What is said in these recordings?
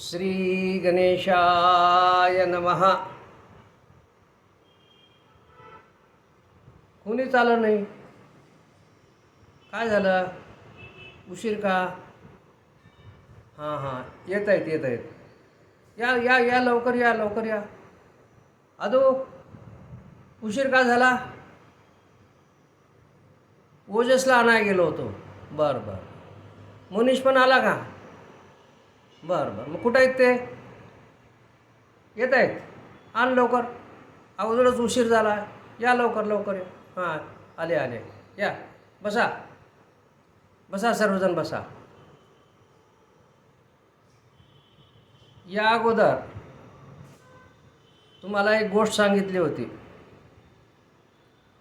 श्री गणेशाय कोणीच आलं नाही? काय झालं? उशीर का? हां हां. येत आहेत येत आहेत. या या या लवकर या लवकर या. अदो उशीर का झाला? ओजसला आणाय गेलो होतो. बरं बरं. मुनीश पण आला का? बरं बरं. मग कुठं आहेत ते? येत आहेत? आण लवकर. अगोदरच उशीर झाला. या लवकर लवकर या. हां आले आले. या. बसा. बसा सर्वजण बसा. या अगोदर तुम्हाला एक गोष्ट सांगितली होती.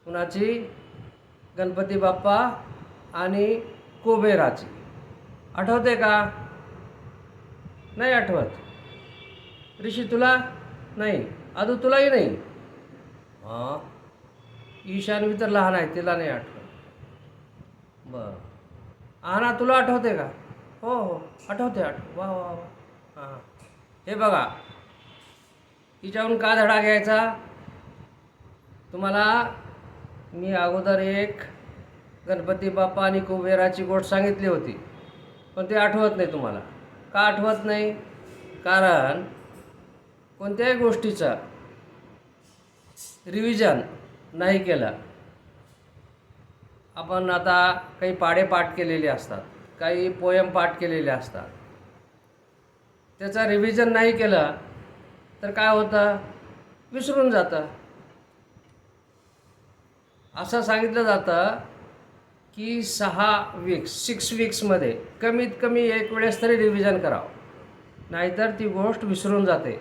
कुणाची? गणपती बाप्पा आणि कुबेराची. आठवते का? नाही आठवत. ऋषी तुला नाही आदू तुलाही नाही. हां? ईशान्वी तर लहान आहे तिला नाही आठवत. बरं. आना तुला आठवते का? हो हो. आठवते आठव वा वा वा. हां हे. बघा. तिच्याहून का धडा घ्यायचा? तुम्हाला मी अगोदर एक गणपती बाप्पा आणि कुबेराची गोष्ट सांगितली होती. पण ते आठवत नाही तुम्हाला. का आठवत नाही? कारण कोणत्याही गोष्टीचा रिव्हिजन नाही केला. आपण आता काही पाडे पाठ केलेले असतात काही पोयम पाठ केलेले असतात. त्याचा रिव्हिजन नाही केलं तर काय होतं? विसरून जातं. असं सांगितलं जातं की सहा वीक्स सिक्स वीक्समध्ये कमीत कमी एक वेळेस तरी रिव्हिजन करावं. नाहीतर ती गोष्ट विसरून जाते.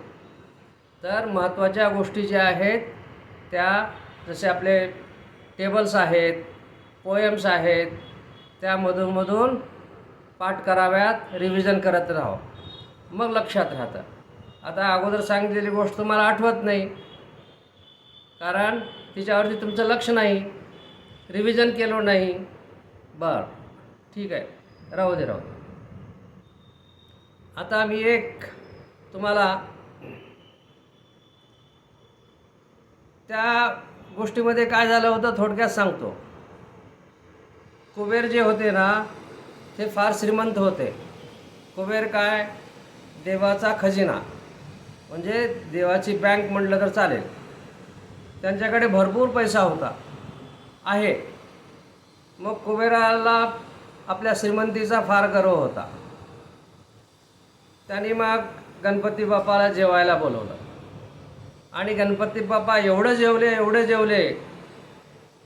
तर महत्त्वाच्या गोष्टी ज्या आहेत त्या जसे आपले टेबल्स आहेत पोएम्स आहेत त्यामधूनमधून पाठ कराव्यात रिव्हिजन करत राहावं. मग लक्षात राहतं. आता अगोदर सांगितलेली गोष्ट तुम्हाला आठवत नाही. कारण तिच्यावरती तुमचं लक्ष नाही. रिव्हिजन केलं नाही. बरं. ठीक आहे. राहू दे राहू दे. आता मी एक तुम्हाला त्या गोष्टीमध्ये काय झालं होतं थोडक्यात सांगतो. कुबेर जे होते ना ते फार श्रीमंत होते. कुबेर काय? देवाचा खजिना. म्हणजे देवाची बँक म्हटलं तर चालेल. त्यांच्याकडे भरपूर पैसा होता. आहे. मग कुबेराला आपल्या श्रीमंतीचा फार गर्व होता. त्यांनी मग गणपती बाप्पाला जेवायला बोलवलं. आणि गणपती बाप्पा एवढं जेवले एवढं जेवले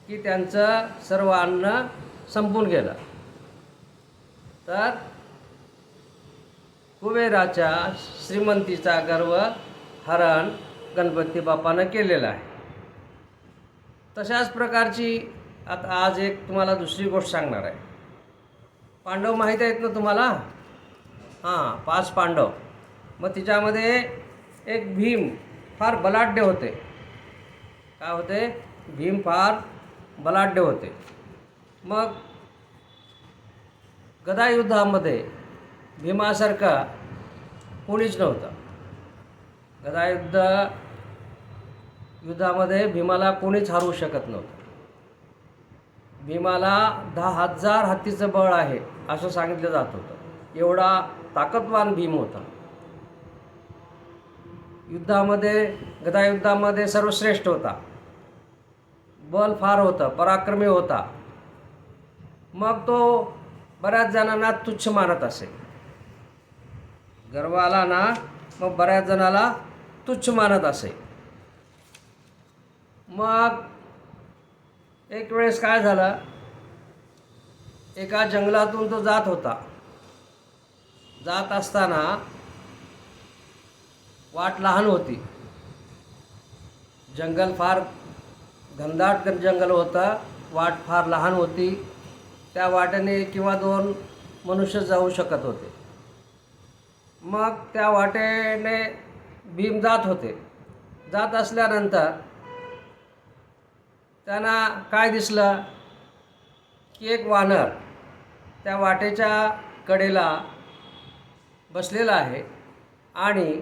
की त्यांचं सर्व अन्न संपून गेलं. तर कुबेराच्या श्रीमंतीचा गर्व हरण गणपती बाप्पानं केलेला आहे. तशाच प्रकारची आता आज एक तुम्हाला दुसरी गोष्ट सांगणार आहे. पांडव माहीत आहेत ना तुम्हाला? हां पाच पांडव. मग तिच्यामध्ये एक भीम फार बलाढ्य होते. काय होते? भीम फार बलाढ्य होते. मग गदायुद्धामध्ये भीमासारखा कोणीच नव्हतं. गदायुद्ध युद्धामध्ये भीमाला कोणीच हरवू शकत नव्हतं. भीमाला दहा हजार हत्तीचं बळ आहे असं सांगितलं जात होतं. एवढा ताकदवान भीम होता. युद्धामध्ये गदायुद्धामध्ये सर्वश्रेष्ठ होता. बल फार होतं पराक्रमी होता. मग तो बऱ्याच जणांना तुच्छ मानत असे. गर्व आला ना मग बऱ्याच जणाला तुच्छ मानत असे. मग एक वेळेस काय झालं? एका जंगलातून तो जात होता. जात असताना वाट लहान होती. जंगल फार घनदाट जंगल होतं. वाट फार लहान होती. त्या वाटेने किंवा दोन मनुष्य जाऊ शकत होते. मग त्या वाटेने भीम जात होते. जात असल्यानंतर त्यांना काय दिसलं? की एक वानर त्या वाटेच्या कडेला बसलेला आहे आणि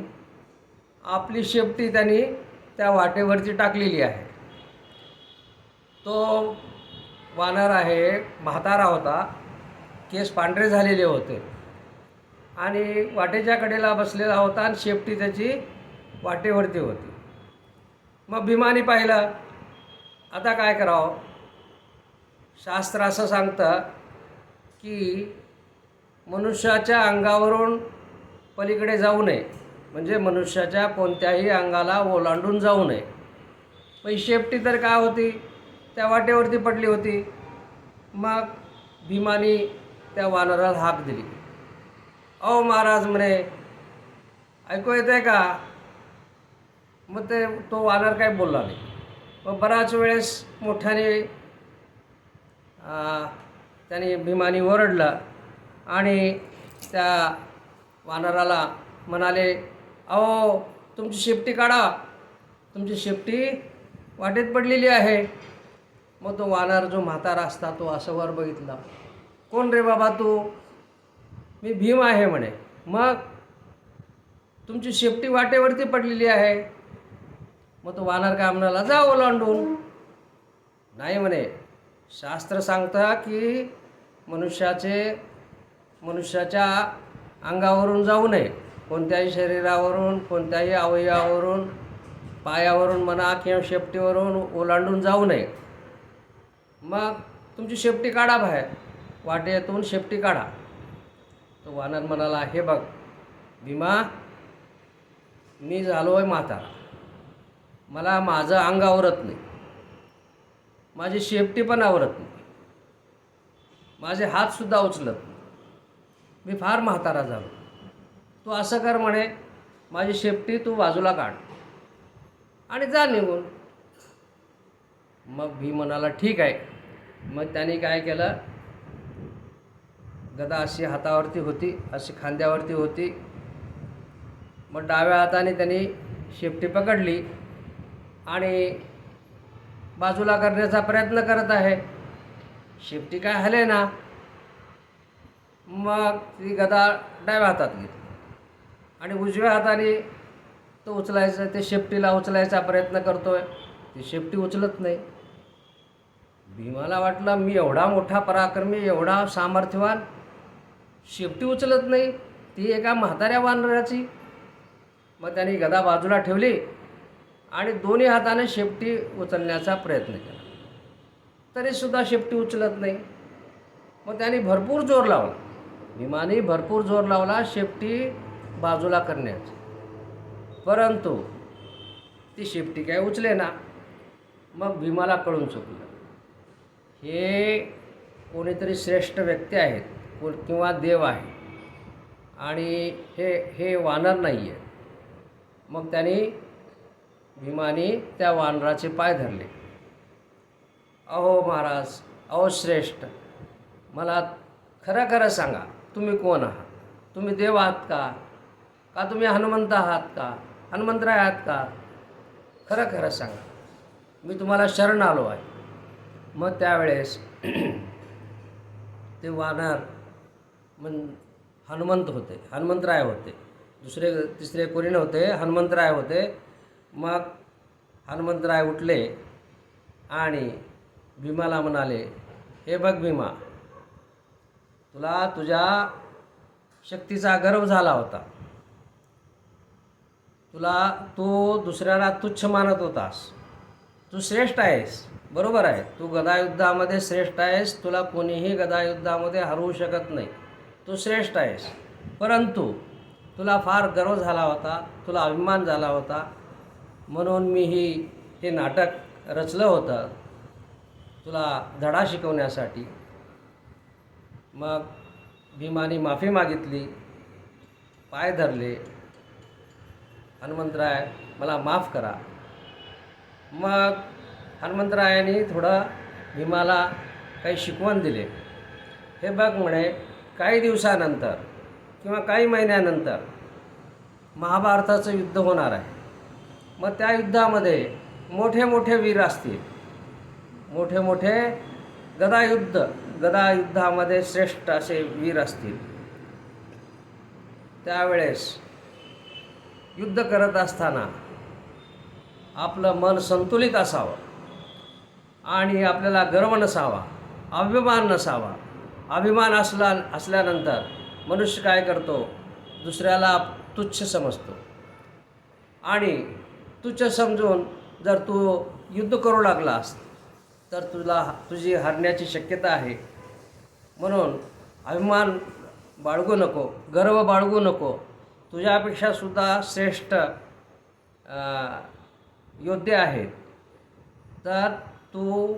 आपली शेपटी त्यांनी त्या वाटेवरती टाकलेली आहे. तो वानर आहे म्हातारा होता केस पांढरे झालेले होते आणि वाटेच्या कडेला बसलेला होता आणि शेपटी त्याची वाटेवरती होती. मग भीमाने पाहिलं आता काय करावं? शास्त्र असं सांगतं की मनुष्याच्या अंगावरून पलीकडे जाऊ नये. म्हणजे मनुष्याच्या कोणत्याही अंगाला ओलांडून जाऊ नये. पण शेफ्टी शेपटी तर काय होती? त्या वाटेवरती पडली होती. मग भीमानी त्या वानराला हाक दिली. अहो महाराज म्हणे ऐकू येते का? मग ते तो वानर काही बोलला नाही. व बराच वेळेस मोठ्याने त्याने भीमाने ओरडला आणि त्या वानराला म्हणाले अहो तुमची शेपटी काढा. तुमची शेपटी वाटेत पडलेली आहे. मग तो वानर जो म्हातारा असता तो असं वर बघितला. कोण रे बाबा तू? मी भीम आहे म्हणे. मग तुमची शेपटी वाटेवरती पडलेली आहे. मग तो वानर काय म्हणाला जा ओलांडून नाही म्हणे. शास्त्र सांगतं की मनुष्याचे मनुष्याच्या अंगावरून जाऊ नये. कोणत्याही शरीरावरून कोणत्याही अवयवावरून पायावरून म्हणा किंवा शेपटीवरून ओलांडून जाऊ नये. मग तुमची शेपटी काढा बाहेर. वाटेतून शेपटी काढा. तो वानर म्हणाला हे बघ भीमा मी झालो आहे म्हातारा. मला माझं अंग आवरत नाही. माझी शेपटी पण आवरत नाही. माझे हातसुद्धा उचलत नाही. मी फार म्हातारा झालो. तू असं कर म्हणे माझी शेपटी तू बाजूला काढ. आणि जा निघून. मग भी म्हणाला ठीक आहे. मग त्याने काय केलं? गदा अशी हातावरती होती अशी खांद्यावरती होती. मग डाव्या हाताने त्यांनी शेपटी पकडली. आणि बाजूला करण्याचा प्रयत्न करत आहे. शेपटी काय हले ना मग ती गदा डाव्या हातात घेतली आणि उजव्या हाताने तो उचलायचा ते शेपटीला उचलायचा प्रयत्न करतो आहे ती शेपटी उचलत नाही. भीमाला वाटलं मी एवढा मोठा पराक्रमी एवढा सामर्थ्यवान शेपटी उचलत नाही. ती एका म्हाताऱ्या वानराची. मग त्याने गदा बाजूला ठेवली. आणि दोन्ही हाताने शेपटी उचलण्याचा प्रयत्न केला. तरीसुद्धा शेपटी उचलत नाही. मग त्याने भरपूर जोर लावला. भीमाने भरपूर जोर लावला शेपटी बाजूला करण्याची. परंतु ती शेपटी काय उचले ना मग भीमाला कळून चुकलं. हे कोणीतरी श्रेष्ठ व्यक्ती आहेत कोण किंवा देव आहे. आणि हे हे वानर नाही आहे मग त्यांनी भीमाने त्या वानराचे पाय धरले. अहो महाराज अहो श्रेष्ठ मला खरं खरं सांगा तुम्ही कोण आहात? तुम्ही देव आहात का? का तुम्ही हनुमंत आहात का? हनुमंतराय आहात का? खरं खरं सांगा. मी तुम्हाला शरण आलो आहे. मग त्यावेळेस ते वानर मन हनुमंत होते हनुमंतराय होते. दुसरे तिसरे कोणी नव्हते हनुमंतराय होते. मग हनुमंतराय उठले आणि भीमाला म्हणाले हे बघ भीमा तुला तुझ्या शक्तीचा गर्व झाला होता. तुला तू दुसऱ्याला तुच्छ मानत होतास. तू श्रेष्ठ आहेस बरोबर आहे. तू गदायुद्धामध्ये श्रेष्ठ आहेस. तुला कोणीही गदायुद्धामध्ये हरवू शकत नाही. तू श्रेष्ठ आहेस. परंतु तुला फार गर्व झाला होता तुला अभिमान झाला होता. म्हणून मी ही हे नाटक रचलं होतं तुला धडा शिकवण्यासाठी. मग भीमाने माफी मागितली पाय धरले. हनुमंतराय मला माफ करा. मग हनुमंतरायाने थोडं भीमाला काही शिकवण दिले. हे बघ म्हणे काही दिवसानंतर किंवा काही महिन्यानंतर महाभारताचं युद्ध होणार आहे. मग त्या युद्धामध्ये मोठे मोठे वीर असतील. मोठे मोठे गदायुद्ध गदायुद्धामध्ये श्रेष्ठ असे वीर असतील. त्यावेळेस युद्ध करत असताना आपलं मन संतुलित असावं आणि आपल्याला गर्व नसावा अभिमान नसावा. अभिमान असला असल्यानंतर मनुष्य काय करतो? दुसऱ्याला तुच्छ समजतो. आणि तुझं समजून जर तू युद्ध करू लागलास तर तुला तुझी हरण्याची शक्यता आहे. म्हणून अभिमान बाळगू नको गर्व बाळगू नको. तुझ्यापेक्षासुद्धा श्रेष्ठ योद्धे आहेत. तर तू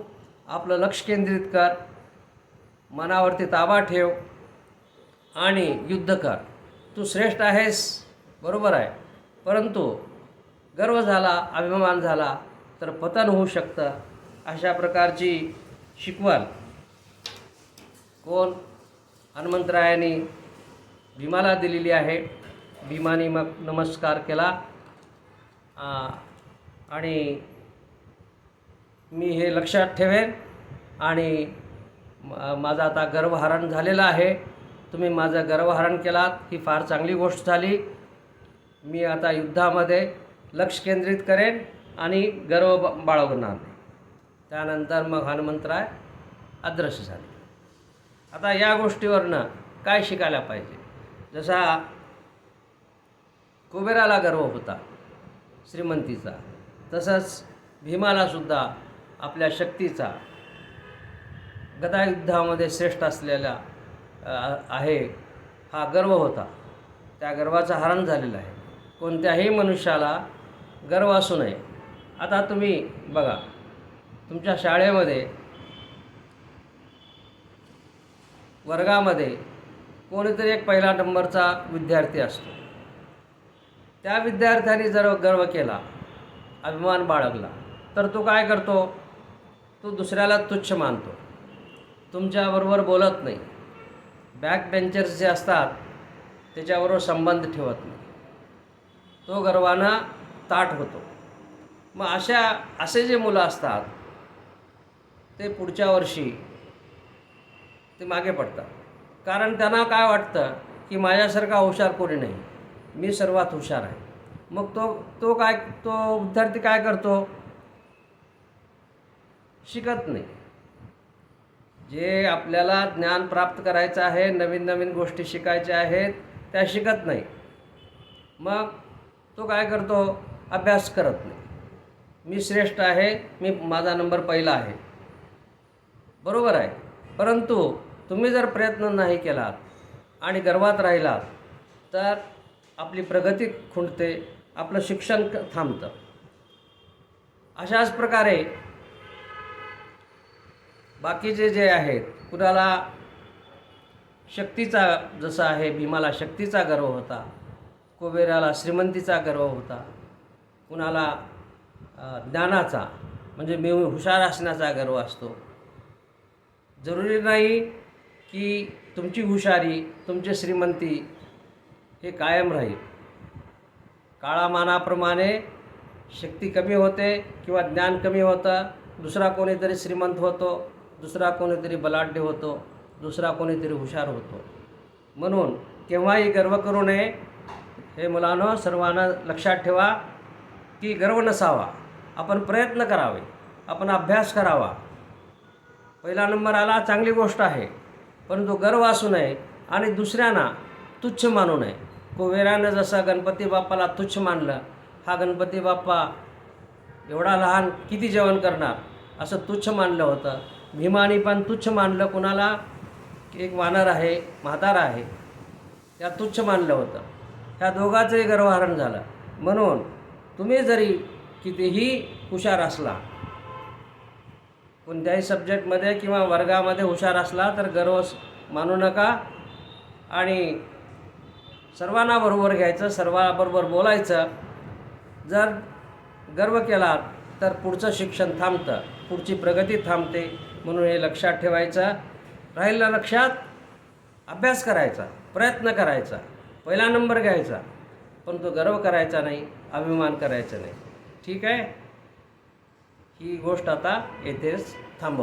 आपलं लक्ष केंद्रित कर मनावरती ताबा ठेव आणि युद्ध कर. तू श्रेष्ठ आहेस बरोबर आहे. परंतु गर्व झाला अभिमान झाला तर पतन होऊ शकतं अशा प्रकारची शिकवण. कोण? हनुमंतरायाने भीमाला दिलेली आहे. भीमाने मग नमस्कार केला. आणि मी हे लक्षात ठेवेन. आणि माझा माझं आता गर्वहरण झालेलं आहे. तुम्ही माझं गर्वहरण केलात. ही फार चांगली गोष्ट झाली. मी आता युद्धामध्ये लक्ष केंद्रित करेन आणि गर्व ब- बाळगणार नाही. त्यानंतर मग हनुमंतराय अदृश्य झाले. आता या गोष्टीवरनं काय शिकायला पाहिजे? जसा कुबेराला गर्व होता श्रीमंतीचा तसंच भीमालासुद्धा आपल्या शक्तीचा. गदायुद्धामध्ये श्रेष्ठ असलेला आहे हा गर्व होता. त्या गर्वाचं हरण झालेलं आहे. कोणत्याही मनुष्याला गर्व असू नये. आता तुम्ही बघा तुमच्या शाळेमध्ये वर्गामध्ये कोणीतरी एक पहिला नंबरचा विद्यार्थी असतो. त्या विद्यार्थ्याने जर गर्व केला अभिमान बाळगला तर तो काय करतो? तो दुसऱ्याला तुच्छ मानतो. तुमच्याबरोबर बोलत नाही. बॅक बेंचर्स जे असतात त्याच्याबरोबर संबंध ठेवत नाही. तो गर्वानं ताट होतो. मग अशा असे जे मुलं असतात ते पुढच्या वर्षी ते मागे पडतात. कारण त्यांना काय वाटतं की माझ्यासारखा हुशार कोणी नाही. मी सर्वात हुशार आहे. मग तो तो काय तो विद्यार्थी काय करतो? शिकत नाही. जे आपल्याला ज्ञान प्राप्त करायचं आहे नवीन नवीन गोष्टी शिकायच्या आहेत त्या शिकत नाही. मग तो काय करतो? अभ्यास करत नाही. मी श्रेष्ठ आहे मी माझा नंबर पहिला आहे. बरोबर आहे. परंतु तुम्ही जर प्रयत्न नाही केलात आणि गर्वात राहिलात तर आपली प्रगती खुंटते आपलं शिक्षण थांबतं. अशाच प्रकारे बाकीचे जे आहेत कुणाला शक्तीचा जसा आहे भीमाला शक्तीचा गर्व होता कुबेराला श्रीमंतीचा गर्व होता कुणाला ज्ञानाचा म्हणजे मी हुशार असण्याचा गर्व असतो. जरुरी नाही की तुमची हुशारी तुमची श्रीमंती हे कायम राहील. काळामानाप्रमाणे शक्ती कमी होते किंवा ज्ञान कमी होतं दुसरा कोणीतरी श्रीमंत होतो दुसरा कोणीतरी बलाढ्य होतो दुसरा कोणीतरी हुशार होतो. म्हणून केव्हाही गर्व करू नये हे मुलांनो सर्वांना लक्षात ठेवा. की गर्व नसावा. आपण प्रयत्न करावे. आपण अभ्यास करावा. पहिला नंबर आला चांगली गोष्ट आहे. परंतु गर्व असू नये आणि दुसऱ्यांना तुच्छ मानू नये. कुबेरानं जसं गणपती बाप्पाला तुच्छ मानलं हा गणपती बाप्पा एवढा लहान किती जेवण करणार? असं तुच्छ मानलं होतं. भीमानी पण तुच्छ मानलं. कुणाला? एक वानर आहे म्हातारा आहे. त्या तुच्छ मानलं होतं. ह्या दोघाचंही गर्वहरण झालं. म्हणून तुम्ही जरी कितीही हुशार असला कोणत्याही सब्जेक्टमध्ये किंवा वर्गामध्ये हुशार असला तर गर्व मानू नका आणि सर्वांना बरोबर घ्यायचं सर्वांबरोबर बोलायचं. जर गर्व केला तर पुढचं शिक्षण थांबतं पुढची प्रगती थांबते म्हणून हे लक्षात ठेवायचं. राहिलं लक्षात अभ्यास करायचा प्रयत्न करायचा पहिला नंबर घ्यायचा पण तो गर्व करायचा नाही. अभिमान करायचा नाही. ठीक आहे? ही गोष्ट आता येथेच थांबव.